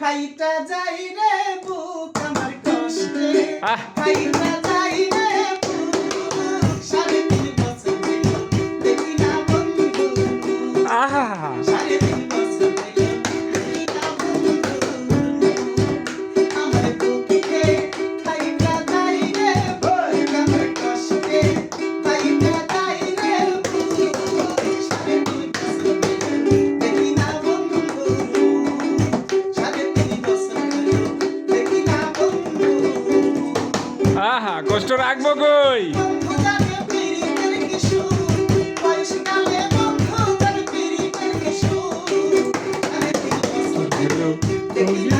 ফাইটা যাই রে বুক আমার কষ্টে। ফাইটা আহা কষ্ট রাখব কই Oh, yeah.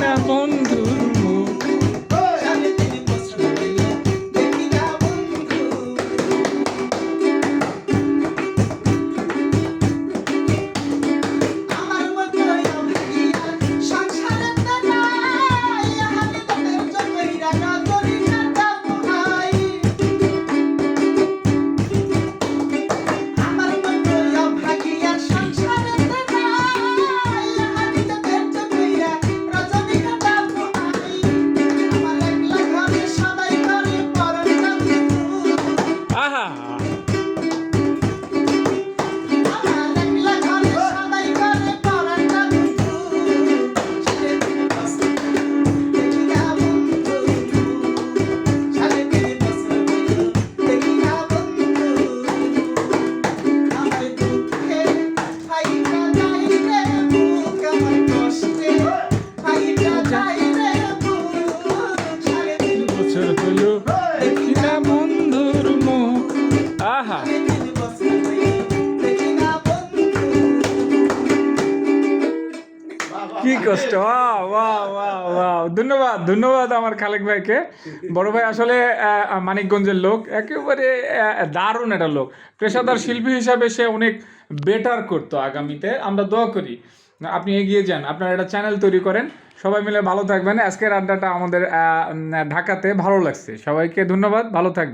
বছর হলো। দেখি না কি কষ্ট। ধন্যবাদ ধন্যবাদ আমার খালেক ভাইকে। বড় ভাই আসলে মানিকগঞ্জের লোক। একেবারে দারুণ একটা লোক। পেশাদার শিল্পী হিসাবে সে অনেক বেটার করতো আগামীতে। আমরা দোয়া করি। আপনি এগিয়ে যান। আপনার একটা চ্যানেল তৈরি করেন। সবাই মিলে ভালো থাকবেন। আজকের আড্ডাটা আমাদের ঢাকাতে ভালো লাগছে। সবাইকে ধন্যবাদ। ভালো থাকবেন।